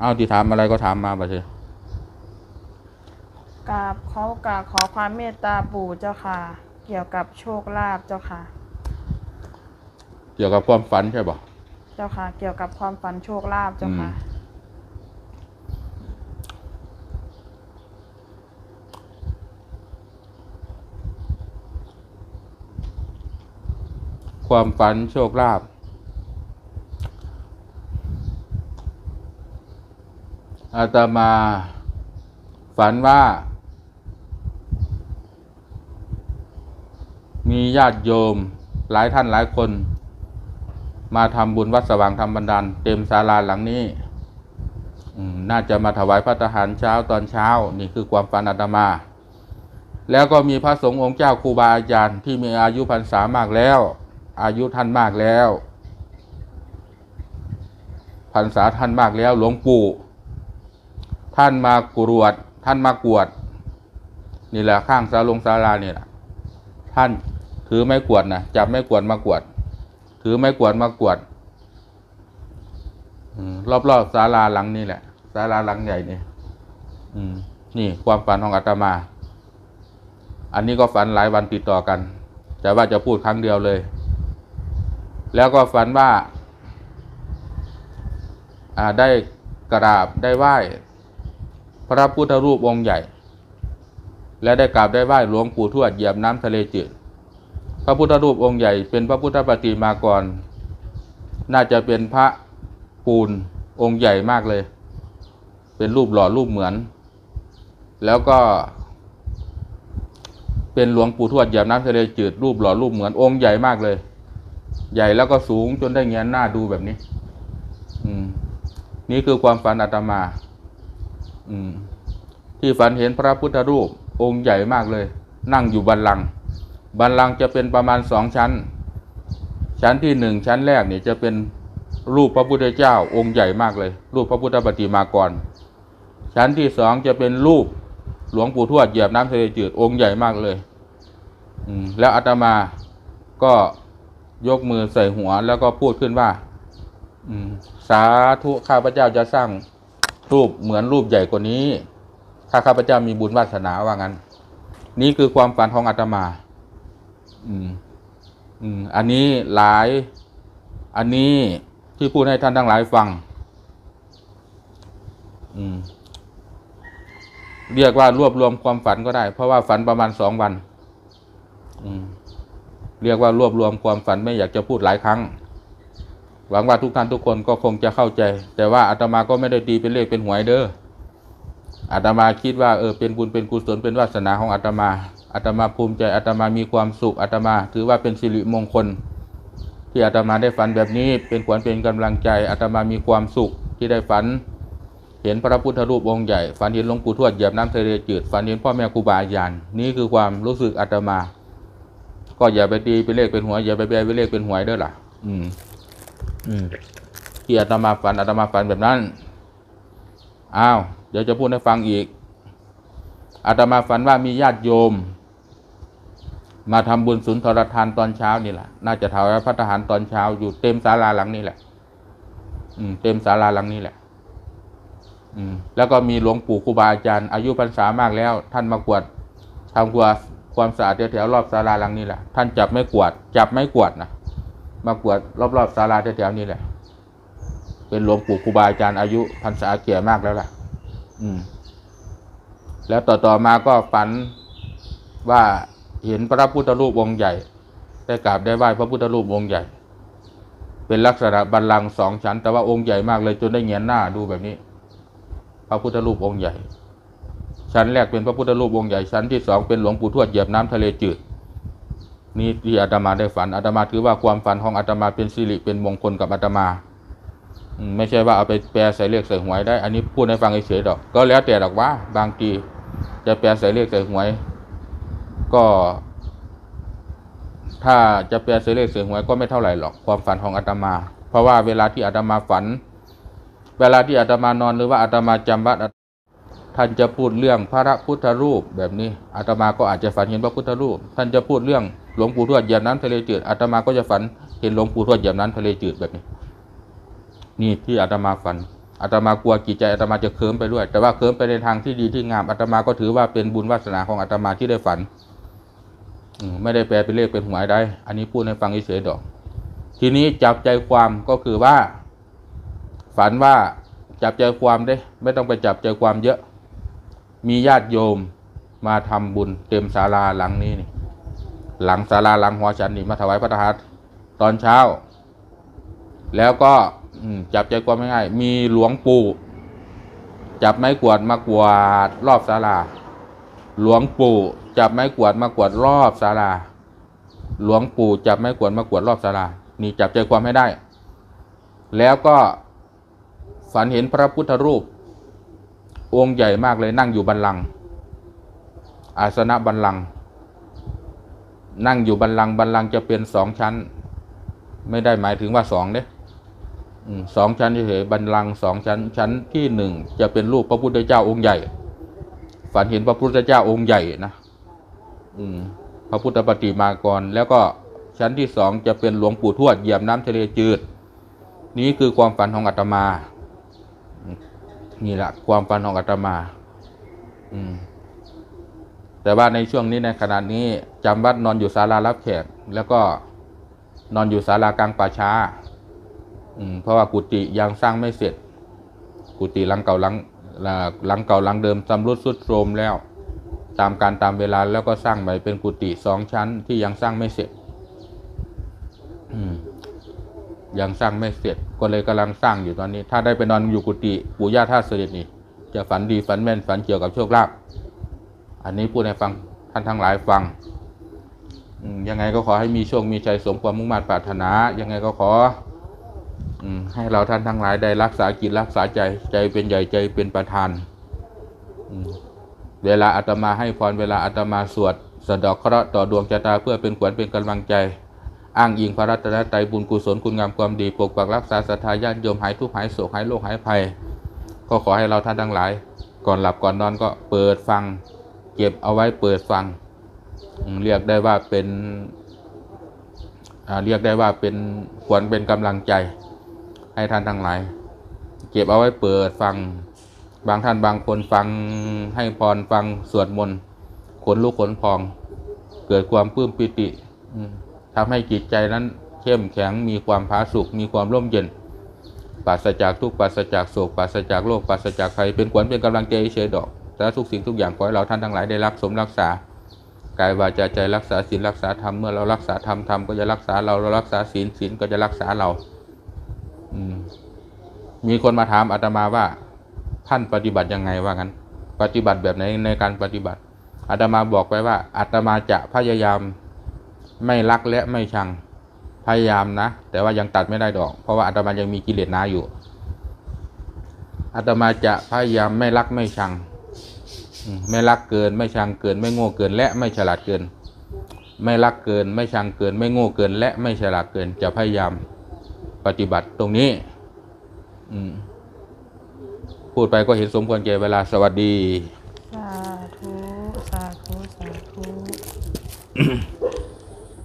เอาที่ถามอะไรก็ถามมาบ่ใช่กราบเขากราบขอความเมตตาปู่เจ้าค่ะ เกี่ยวกับโชคลาภเจ้าค่ะ เกี่ยวกับความฝันใช่ป่ะเจ้าค่ะ เกี่ยวกับความฝันโชคลาภเจ้าค่ะอืมความฝันโชคลาภ อาตมาฝันว่า มีญาติโยมหลายท่านหลายคน มาทำบุญวัดสว่างธรรมบันดาลเต็มศาลาหลังนี้น่าจะมาถวายพระทหารเช้าตอนเช้า นี่คือความฝันอาตมา แล้วก็มีพระสงฆ์องค์เจ้าครูบาอาจารย์ที่มีอายุพรรษามากแล้ว อายุท่านมากแล้วพรรษาท่านมากแล้วหลวงปู่ ท่านมากรวด ท่านมากวด นี่แหละข้างศาลงศาลานี่แหละท่านถือไม้กวดนะจับไม้กวดมากวด ถือไม้กวดมากวดรอบๆศาลาหลังนี่แหละศาลาหลังใหญ่นี่นี่ความฝันของอาตมา อันนี้ก็ฝันหลายวันติดต่อกัน แต่ว่าจะพูดครั้งเดียวเลย แล้วก็ฝันว่าอ่าได้กราบได้ไหว้ พระพุทธรูปองค์ใหญ่ และได้กราบได้ไหว้หลวงปู่ทวดเหยียบน้ำทะเลจืดพระพุทธรูปองค์ใหญ่ เป็นพระพุทธปฏิมากร น่าจะเป็นพระปูนองค์ใหญ่มากเลย เป็นรูปหล่อรูปเหมือน แล้วก็ เป็นหลวงปู่ทวดเหยียบน้ำทะเลจืดรูปหล่อรูปเหมือนองค์ใหญ่มากเลย ใหญ่แล้วก็สูงจนได้เงี้ยหน้าดูแบบนี้ อืม นี่คือความฝันอาตมา ที่ฝันเห็นพระพุทธรูปองค์ใหญ่มากเลย นั่งอยู่บันลัง บันลังจะเป็นประมาณสองชั้น ชั้นที่หนึ่งชั้นแรกเนี่ยจะเป็นรูปพระพุทธเจ้าองค์ใหญ่มากเลย รูปพระพุทธปฏิมากร ชั้นที่สองจะเป็นรูปหลวงปู่ทวดเหยียบน้ำทะเลจืดองค์ใหญ่มากเลยแล้วอาตมาก็ยกมือใส่หัวแล้วก็พูดขึ้นว่าสาธุข้าพเจ้าจะสร้าง รูปเหมือนรูปใหญ่กว่านี้ ถ้าข้าพเจ้ามีบุญวาสนาว่างั้น นี่คือความฝันของอาตมา อืม อืม อันนี้หลาย อันนี้ที่พูดให้ท่านทั้งหลายฟัง อืม เรียกว่ารวบรวมความฝันก็ได้ เพราะว่าฝันประมาณสองวัน อืม เรียกว่ารวบรวมความฝันไม่อยากจะพูดหลายครั้ง หวังว่าทุกท่านทุกคนก็คงจะเข้าใจ แต่ว่าอาตมาก็ไม่ได้ตีเป็นเลขเป็นหวยเด้ออาตมาคิดว่าเออเป็นบุญเป็นกุศลเป็นวาสนาของอาตมาอาตมาภูมิใจอาตมามีความสุขอาตมา ถือว่าเป็นสิริมงคล ที่อาตมาได้ฝันแบบนี้เป็นขวัญเป็นกำลังใจอาตมามีความสุขที่ได้ฝัน เห็นพระพุทธรูปองค์ใหญ่ ฝันเห็นหลวงปู่ทวดเหยียบน้ำทะเลจืดฝันเห็นพ่อแม่ครูบาอาจารย์นี่คือความรู้สึกอาตมา ก็อย่าไปตีเป็นเลขเป็นหวยอย่าไปแปลเป็นเลขเป็นหวยเด้อล่ะ อืม อืมที่อาตมาฝันอาตมาฝันแบบนั้นอ้าวเดี๋ยวจะพูดให้ฟังอีกอาตมาฝันว่ามีญาติโยม มาทำบุญสุนทรทานตอนเช้านี่แหละ น่าจะถวายพระทหารตอนเช้าอยู่เต็มศาลาหลังนี้แหละ อืม เต็มศาลาหลังนี้แหละ อืม แล้วก็มีหลวงปู่ครูบาอาจารย์อายุพรรษามากแล้ว ท่านมากวดทำความความสะอาดแถวๆรอบศาลาหลังนี้แหละ ท่านจับไม่กวาดจับไม่กวาดนะ มากวดรอบๆศาลาแถวๆนี้แหละ เป็นหลวงปู่ครูบาอาจารย์อายุพรรษาแก่มากแล้วล่ะ อืม แล้วต่อต่อมาก็ฝันว่าเห็นพระพุทธรูปองค์ใหญ่ ได้กราบได้ไหว้พระพุทธรูปองค์ใหญ่ เป็นลักษณะบัลลังก์สองชั้น แต่ว่าองค์ใหญ่มากเลยจนได้เงียนหน้าดูแบบนี้ พระพุทธรูปองค์ใหญ่ ชั้นแรกเป็นพระพุทธรูปองค์ใหญ่ชั้นที่สองเป็นหลวงปู่ทวดเหยียบน้ำทะเลจืด นี่ที่อาตมาได้ฝันอาตมาถือว่าความฝันของอาตมาเป็นสิริเป็นมงคลกับอาตมา ไม่ใช่ว่าเอาไปแปลใส่เลขใส่หวยได้ อันนี้พูดให้ฟังเฉยๆดอก ก็แล้วแต่ดอกว่า บางทีจะแปลใส่เลขใส่หวย ก็ ถ้าจะแปลใส่เลขใส่หวยก็ไม่เท่าไหร่หรอกความฝันของอาตมา เพราะว่าเวลาที่อาตมาฝัน เวลาที่อาตมานอนหรือว่าอาตมาจำวัด ท่านจะพูดเรื่องพระพุทธรูปแบบนี้อาตมาก็อาจจะฝันเห็นพระพุทธรูป ท่านจะพูดเรื่องหลวงปู่ทวดเหยียบน้ำทะเลจืดอาตมาก็จะฝันเห็นหลวงปู่ทวดเหยียบน้ำทะเลจืดแบบนี้ นี่ที่อาตมาฝันอาตมากลัวจิตใจอาตมาจะเคิมไปด้วย แต่ว่าเคิมไปในทางที่ดีที่งามอาตมาก็ถือว่าเป็นบุญวาสนาของอาตมาที่ได้ฝันไม่ได้แปลเป็นเลขเป็นหวยได้อันนี้พูดให้ฟังเฉยๆดอก ทีนี้จับใจความก็คือว่า ฝันว่าจับใจความได้ ไม่ต้องไปจับใจความเยอะ มีญาติโยมมาทำบุญเต็มศาลาหลังนี้นี่หลังศาลาหลังหอฉันนี่มาถวายพระทหารตอนเช้า แล้วก็จับใจความง่ายๆมีหลวงปู่ จับไม้กวาดมากวาดรอบศาลา หลวงปู่จับไม้กวาดมากวาดรอบศาลา หลวงปู่จับไม้กวาดมากวาดรอบศาลา นี่จับใจความให้ได้ แล้วก็ฝันเห็นพระพุทธรูป องค์ใหญ่มากเลยนั่งอยู่บัลลัง อาสนะบัลลัง นั่งอยู่บัลลังบัลลังจะเป็นสองชั้น ไม่ได้หมายถึงว่าสองเด้อืมสองชั้นเฉยบัลลังสองชั้น ชั้นที่หนึ่งจะเป็นรูปพระพุทธเจ้าองค์ใหญ่ ฝันเห็นพระพุทธเจ้าองค์ใหญ่นะอืพระพุทธปฏิมากร แล้วก็ชั้นที่สองจะเป็นหลวงปู่ทวดเหยียบน้ำทะเลจืด นี้คือความฝันของอาตมา นี่แหละความฝันของอาตมา อืม แต่ว่าในช่วงนี้ในขณะนี้จำวัดนอนอยู่ศาลารับแขก แล้วก็นอนอยู่ศาลากลางป่าช้า อืม เพราะว่ากุฏิยังสร้างไม่เสร็จ กุฏิหลังเก่าหลังหลังเก่าหลังเดิมชำรุดทรุดโทรมแล้ว ตามการตามเวลาแล้วก็สร้างใหม่เป็นกุฏิสองชั้นที่ยังสร้างไม่เสร็จ อืม ยังสร้างไม่เสร็จก็เลยกำลังสร้างอยู่ตอนนี้ ถ้าได้ไปนอนอยู่กุฏิปู่ย่าท่าเสด็จนี่ จะฝันดีฝันแม่นฝันเกี่ยวกับโชคลาภอันนี้พูดให้ฟังท่านทั้งหลายฟังยังไงก็ขอให้มีโชคมีชัยสมความมุ่งมั่นปรารถนา ยังไงก็ขอให้เราท่านทั้งหลายได้รักษาจิตรักษาใจใจเป็นใหญ่ใจเป็นประธาน เวลาอาตมาให้พรเวลาอาตมาสวดสะดอกเคราะห์ต่อดวงชะตาเพื่อเป็นขวัญเป็นกำลังใจ อ้างอิงพระรัตนตรัยบุญกุศลคุณงามความดีปกปักรักษาศรัทธาญาติโยมหายทุกข์หายโศกหายโรคหายภัย ก็ขอให้เราท่านทั้งหลาย ก่อนหลับก่อนนอนก็เปิดฟัง เก็บเอาไว้เปิดฟัง เรียกได้ว่าเป็นเรียกได้ว่าเป็นขวัญเป็นกำลังใจให้ท่านทั้งหลาย เก็บเอาไว้เปิดฟังบางท่านบางคนฟังให้พรฟังสวดมนต์ขนลุกขนพอง เกิดความปลื้มปิติ อืม ทำให้จิตใจนั้นเข้มแข็งมีความผาสุกมีความร่มเย็นปราศจากทุกปราศจากโศกปราศจากโรคปราศจากภัยเป็นขวัญเป็นกำลังใจเฉยดอกแต่ทุกสิ่งทุกอย่างขอให้เราท่านทั้งหลายได้รักสมรักษากายวาจาใจรักษาศีลรักษาธรรมเมื่อเรารักษาธรรมธรรมก็จะรักษาเราเรารักษาศีลศีลก็จะรักษาเราอืมมีคนมาถามอาตมาว่า ท่านปฏิบัติยังไงว่างั้น ปฏิบัติแบบไหนในการปฏิบัติอาตมาบอกไปว่าอาตมาจะพยายาม ไม่รักและไม่ชังพยายามนะ แต่ว่ายังตัดไม่ได้ดอก เพราะว่าอาตมายังมีกิเลสหนาอยู่อาตมาจะพยายามไม่รักไม่ชัง ไม่รักเกิน ไม่ชังเกิน ไม่โง่เกิน และไม่ฉลาดเกิน ไม่รักเกิน ไม่ชังเกิน ไม่โง่เกิน และไม่ฉลาดเกิน จะพยายามปฏิบัติตรงนี้อืมพูดไปก็เห็นสมควรแก่เวลาสวัสดี สาธุ สาธุ สาธุ